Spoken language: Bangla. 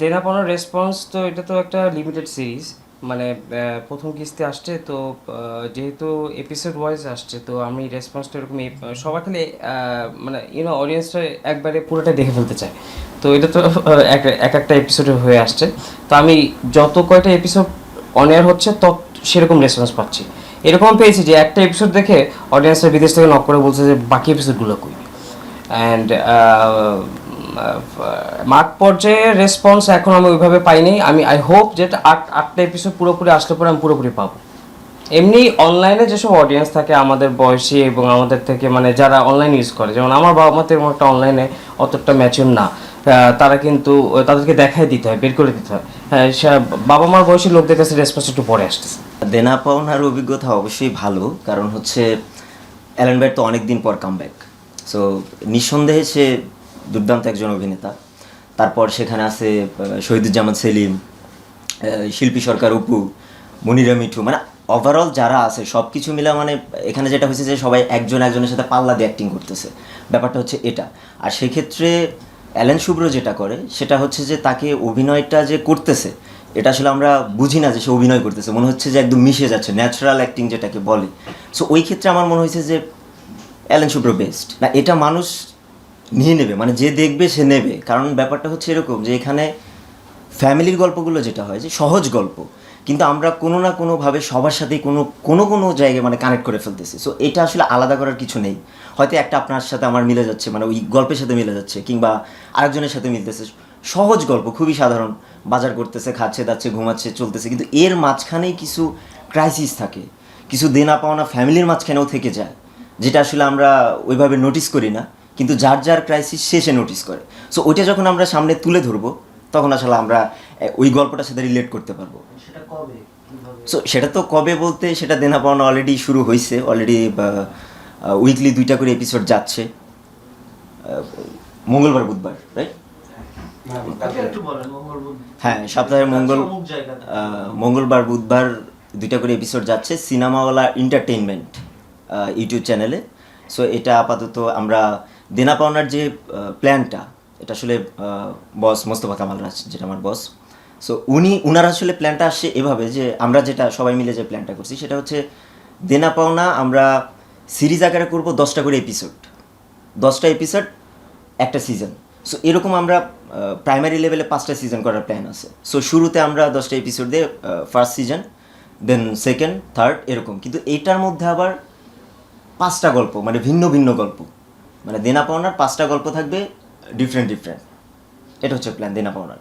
দেনা পাওনার রেসপন্স তো এটা তো একটা লিমিটেড সিরিজ মানে প্রথম কিস্তি আসছে তো যেহেতু এপিসোড ওয়াইজ আসছে, তো আমি রেসপন্সটা এরকম সবার খালি মানে ইউনো অডিয়েন্সটা একবারে পুরোটা দেখে ফেলতে চায়। তো এটা তো এক এক একটা এপিসোডে হয়ে আসছে। তো আমি যত কয়টা এপিসোড অন এয়ার হচ্ছে, তত সেরকম রেসপন্স পাচ্ছি। এরকম পেয়েছি যে একটা এপিসোড দেখে অডিয়েন্সরা বিদেশ থেকে নক করে বলছে যে, বাকি এপিসোডগুলো কই? অ্যান্ড মাঠ পর্যায়ে রেসপন্স এখন আমি ওইভাবে পাইনি। আমি আই হোপ যেটা আট, আটটা এপিসোড পুরোপুরি আসলে পরে আমি পুরোপুরি পাবো। এমনি অনলাইনে যেসব অডিয়েন্স থাকে আমাদের বয়সী এবং আমাদের থেকে মানে যারা অনলাইন ইউজ করে, যেমন আমার বাবা মা তেমন একটা অনলাইনে অতটা ম্যাচিউর না। তারা কিন্তু, তাদেরকে দেখাই দিতে হয়, বের করে দিতে হয়। হ্যাঁ বাবা মার বয়সী লোকদের কাছে রেসপন্স একটু পরে আসতেছে। দেনা পাওনার অভিজ্ঞতা অবশ্যই ভালো, কারণ হচ্ছে অ্যালেন তো অনেক দিন পর কামব্যাক সো নিঃসন্দেহে সে দুর্দান্ত একজন অভিনেতা। তারপর সেখানে আছে শহীদুজ্জামান সেলিম শিল্পী সরকার অপু, মনিরা মিঠু মানে ওভারঅল যারা আছে সব কিছু মিলে মানে এখানে যেটা হয়েছে যে সবাই একজন একজনের সাথে পাল্লা দিয়ে অ্যাক্টিং করতেছে। ব্যাপারটা হচ্ছে এটা। আর সেক্ষেত্রে অ্যালেন শুভ্র যেটা করে, সেটা হচ্ছে যে তাকে অভিনয়টা যে করতেছে, এটা আসলে আমরা বুঝি না যে সে অভিনয় করতেছে। মনে হচ্ছে যে একদম মিশে যাচ্ছে ন্যাচারাল অ্যাক্টিং যেটাকে বলে। সো ওই ক্ষেত্রে আমার মনে হয়েছে যে অ্যালেন শুভ্র বেস্ট না, এটা মানুষ নিয়ে নেবে মানে যে দেখবে সে নেবে। কারণ ব্যাপারটা হচ্ছে এরকম যে এখানে ফ্যামিলির গল্পগুলো যেটা হয় যে সহজ গল্প, কিন্তু আমরা কোনো না কোনোভাবে সবার সাথে কোনো কোনো কোনো জায়গায় মানে কানেক্ট করে ফেলতেছি। সো এটা আসলে আলাদা করার কিছু নেই। হয়তো একটা আপনার সাথে আমার মিলে যাচ্ছে মানে ওই গল্পের সাথে মিলে যাচ্ছে, কিংবা আরেকজনের সাথে মিলতেছে। সহজ গল্প, খুবই সাধারণ। বাজার করতেছে, খাচ্ছে, দাচ্ছে, ঘুমাচ্ছে, চলতেছে, কিন্তু এর মাঝখানেই কিছু ক্রাইসিস থাকে। কিছু দেনা পাওনা ফ্যামিলির মাঝখানেও থেকে যায়, যেটা আসলে আমরা ওইভাবে নোটিস করি না। কিন্তু যার যার ক্রাইসিস শেষে নোটিস করে। সো ওইটা যখন আমরা সামনে তুলে ধরবো তখন আসলে আমরা ওই গল্পটার সাথে রিলেট করতে পারব। সেটা কবে? কীভাবে? সো সেটা তো কবে বলতে সেটা দেনা পাওনা অলরেডি শুরু হয়েছে অলরেডি উইকলি দুইটা করে এপিসোড যাচ্ছে। মঙ্গলবার বুধবার রাইট হ্যাঁ সপ্তাহের মঙ্গল জায়গাতে। আহ, মঙ্গলবার বুধবার দুইটা করে এপিসোড যাচ্ছে সিনেমাওয়ালা এন্টারটেইনমেন্ট ইউটিউব চ্যানেলে সো এটা আপাতত আমরা দেনা পাওনার যে প্ল্যানটা এটা আসলে বস মোস্তফা কামাল রাজ, যেটা আমার বস সো উনি, উনার আসলে প্ল্যানটা আসছে এভাবে যে, আমরা যেটা সবাই মিলে যে প্ল্যানটা করছি, সেটা হচ্ছে দেনা পাওনা আমরা সিরিজ আকারে করব দশটা করে এপিসোড দশটা এপিসোড একটা সিজন সো এরকম আমরা প্রাইমারি লেভেলে পাঁচটা সিজন করার প্ল্যান আছে। সো শুরুতে আমরা দশটা এপিসোড দিয়ে first season then second third এরকম। কিন্তু এইটার মধ্যে আবার পাঁচটা গল্প মানে ভিন্ন ভিন্ন গল্প। মানে দেনা পাওনার পাঁচটা গল্প থাকবে ডিফারেন্ট ডিফারেন্ট এটা হচ্ছে প্ল্যান দেনা পাওনার।